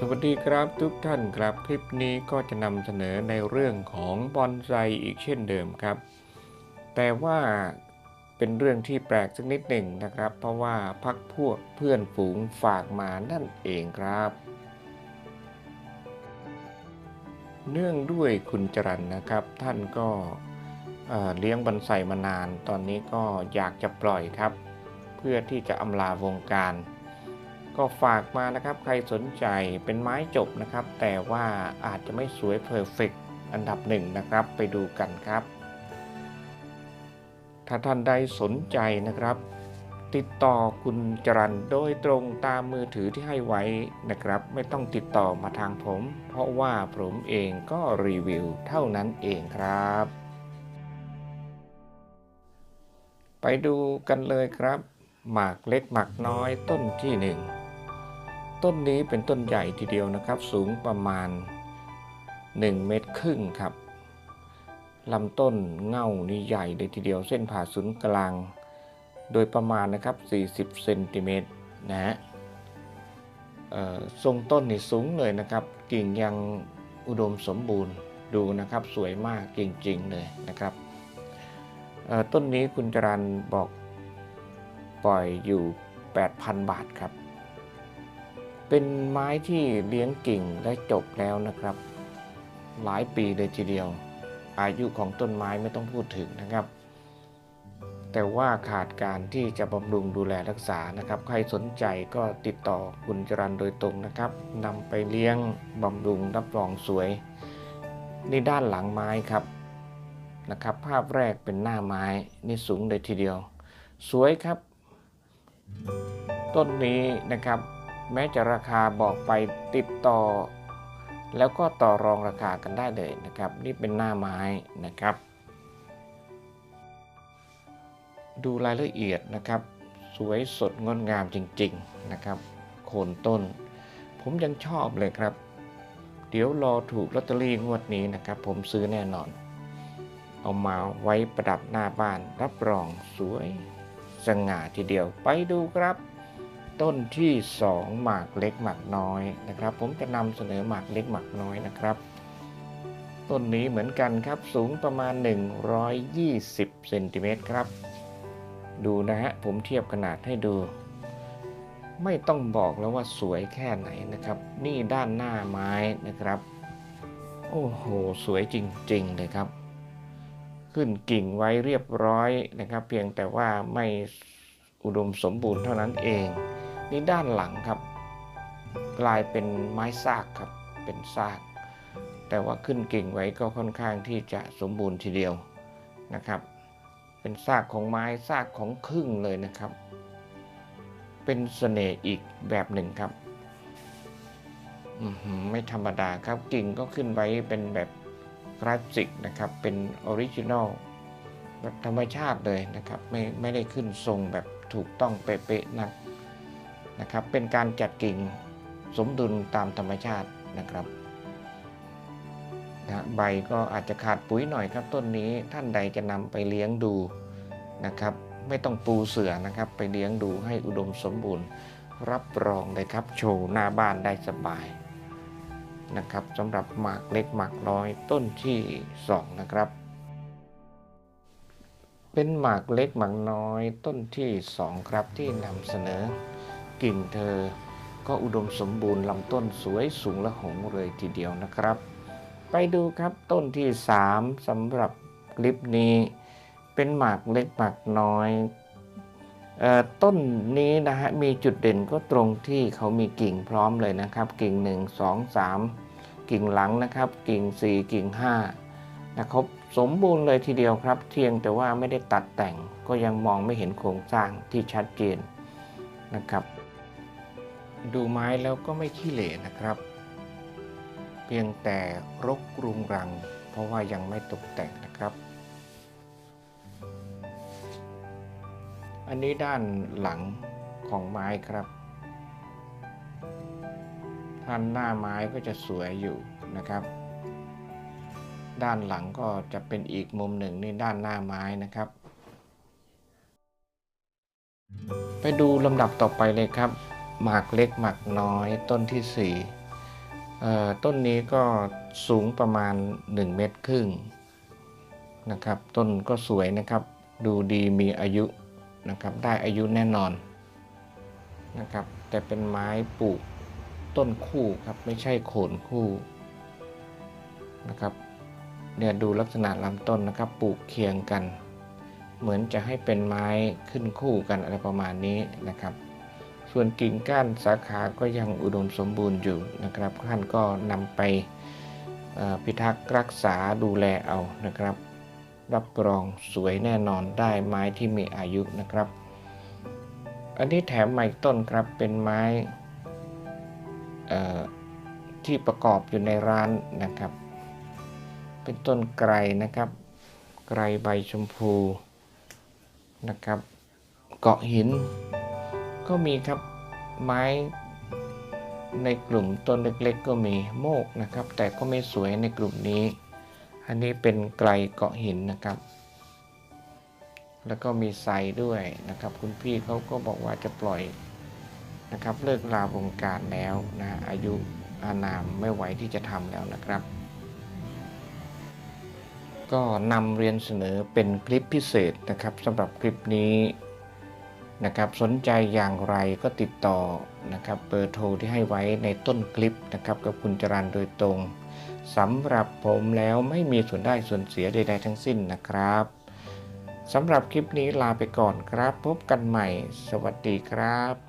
สวัสดีครับทุกท่านครับคลิปนี้ก็จะนำเสนอในเรื่องของบอนไซอีกเช่นเดิมครับ แต่ว่าเป็นเรื่องที่แปลกสักนิดหนึ่งนะครับ เพราะว่าพักพวกเพื่อนฝูงฝากมานั่นเองครับ เนื่องด้วยคุณจรันนะครับ ท่านก็เเลี้ยงบอนไซมานาน ตอนนี้ก็อยากจะปล่อยครับ เพื่อที่จะอำลาวงการ ก็ฝากมานะครับใครสนใจเป็นไม้จบนะครับ แต่ว่าอาจจะไม่สวยเพอร์เฟกอันดับหนึ่งนะครับไปดูกันครับ ถ้าท่านใดสนใจนะครับ ติดต่อคุณจรันโดยตรงตามมือถือที่ให้ไว้นะครับ ไม่ต้องติดต่อมาทางผม เพราะว่าผมเองก็รีวิวเท่านั้นเองครับ ไปดูกันเลยครับหมากเล็กหมากน้อยต้นที่หนึ่ง ต้นนี้เป็นต้นใหญ่ทีเดียวนะครับ สูงประมาณ 1 เมตรครึ่งครับลำต้นเง่านี่ใหญ่เลยทีเดียวเส้นผ่าศูนย์กลาง โดยประมาณนะครับ 40เซนติเมตรนะฮะทรงต้นนี่สูงเลยนะครับ กิ่งยังอุดมสมบูรณ์ดูนะครับสวยมากจริงๆเลยนะครับต้นนี้คุณจรันบอกปล่อยอยู่ 8,000 บาทครับ เป็นไม้ที่เลี้ยงกิ่งได้จบแล้วนะครับ หลายปีเลยทีเดียว อายุของต้นไม้ไม่ต้องพูดถึงนะครับ แต่ว่าขาดการที่จะบำรุงดูแลรักษานะครับ ใครสนใจก็ติดต่อคุณจรันโดยตรงนะครับนำไปเลี้ยงบำรุงรับรองสวยนี่ด้านหลังไม้ครับนะครับ ภาพแรกเป็นหน้าไม้นี่สูงเลยทีเดียว สวยครับ ต้นนี้นะครับ แม้จะราคาบอกไปติดต่อ แล้วก็ต่อรองราคากันได้เลยนะครับ นี่เป็นหน้าไม้นะครับ ดูรายละเอียดนะครับ สวยสดงดงามจริง ๆนะครับ โคนต้น ผมยังชอบเลยครับ เดี๋ยวรอถูกลอตเตอรี่งวดนี้นะครับ ผมซื้อแน่นอน เอามาไว้ประดับหน้าบ้านรับรองสวยสง่าทีเดียวไปดูครับ ต้นที่ 2 หมากเล็กหมากน้อยนะครับ ผมจะนำเสนอหมากเล็กหมากน้อยนะครับ ต้นนี้เหมือนกันครับสูงประมาณ 120เซนติเมตรครับ ดูนะฮะผมเทียบขนาดให้ดู ไม่ต้องบอกแล้วว่าสวยแค่ไหนนะครับ นี่ด้านหน้าไม้นะครับ โอ้โห สวยจริงๆเลยครับ ขึ้นกิ่งไว้เรียบร้อยนะครับ เพียงแต่ว่าไม่อุดมสมบูรณ์เท่านั้นเอง นี่ด้านหลังครับ กลายเป็นไม้ซากครับเป็นซาก แต่ว่าขึ้นกิ่งไว้ก็ค่อนข้างที่จะสมบูรณ์ทีเดียวนะครับ เป็นซากของไม้ซากของครึ่งเลยนะครับ เป็นเสน่ห์อีกแบบหนึ่งครับไม่ธรรมดาครับกิ่งก็ขึ้นไว้เป็นแบบคลาสสิกนะครับ เป็นออริจินอลแบบธรรมชาติเลยนะครับ ไม่ไม่ได้ขึ้นทรงแบบถูกต้องเป๊ะๆนัก นะครับ เป็นการจัดกิ่งสมดุลตามธรรมชาตินะครับนะใบก็อาจจะขาดปุ๋ยหน่อยครับต้นนี้ท่านใดจะนำไปเลี้ยงดูนะครับ ไม่ต้องปูเสือนะครับ ไปเลี้ยงดูให้อุดมสมบูรณ์ รับรองเลยครับ โชว์หน้าบ้านได้สบายนะครับสำหรับหมากเล็กหมากน้อยต้นที่สองนะครับเป็นหมากเล็กหมากน้อยต้นที่สองครับที่นำเสนอ กิ่งเธอ ก็อุดมสมบูรณ์ลำต้นสวยสูงและหงเลยทีเดียวนะครับ ไปดูครับต้นที่สามสำหรับคลิปนี้ เป็นหมากเล็กหมากน้อยต้นนี้นะฮะมีจุดเด่นก็ตรงที่เขามีกิ่งพร้อมเลยนะครับ กิ่ง 1 2 3 กิ่งหลังนะครับ กิ่ง 4 กิ่ง5นะครับสมบูรณ์เลยทีเดียวครับ เทียงแต่ว่าไม่ได้ตัดแต่งก็ยังมองไม่เห็นโครงสร้างที่ชัดเจนนะครับ ดูไม้แล้วก็ไม่ขี้เหร่นะครับ เพียงแต่รกรุงรัง เพราะว่ายังไม่ตกแต่งนะครับ อันนี้ด้านหลังของไม้ครับท่านหน้าไม้ก็จะสวยอยู่นะครับ ด้านหลังก็จะเป็นอีกมุมหนึ่งนี่ด้านหน้าไม้นะครับ ไปดูลำดับต่อไปเลยครับ หมากเล็กหมากน้อยต้นที่เอ่ต้นนี้ก็สูงประมาณ 1 เมตรครึ่งนะครับ ต้นก็สวยนะครับ ดูดีมีอายุนะครับ ได้อายุแน่นอนนะครับ แต่เป็นไม้ปลูกต้นคู่ครับ ไม่ใช่โขนคู่นะครับ เนี่ยดูลักษณะลำต้นนะครับ ปลูกเคียงกัน เหมือนจะให้เป็นไม้ขึ้นคู่กันอะไรประมาณนี้นะครับ ส่วนกิ่งก้านสาขาก็ยังอุดมสมบูรณ์อยู่นะครับ ท่านก็นำไปพิทักษ์รักษาดูแลเอานะครับ รับรองสวยแน่นอนได้ไม้ที่มีอายุนะครับ อันนี้แถมมาอีกต้นครับเป็นไม้ที่ประกอบอยู่ในร้านนะครับ เป็นต้นไกรนะครับ ไกรใบชมพูนะครับ เกาะหิน ก็มีครับไม้ในกลุ่มต้นเล็กๆ ก็มีโมกนะครับ แต่ก็ไม่สวยในกลุ่มนี้ อันนี้เป็นไกลเกาะหินนะครับ แล้วก็มีไซด้วยนะครับ คุณพี่เขาก็บอกว่าจะปล่อยนะครับเลิกลาวงการแล้วนะอายุอานามไม่ไหวที่จะทำแล้วนะครับ ก็นำเรียนเสนอเป็นคลิปพิเศษนะครับสำหรับคลิปนี้ นะครับสนใจอย่างไรก็ติดต่อนะครับเบอร์โทรที่ให้ไว้ในต้นคลิปนะครับกับคุณจรันโดยตรงสำหรับผมแล้วไม่มีส่วนได้ส่วนเสียใดๆทั้งสิ้นนะครับสำหรับคลิปนี้ลาไปก่อนครับ พบกันใหม่ สวัสดีครับ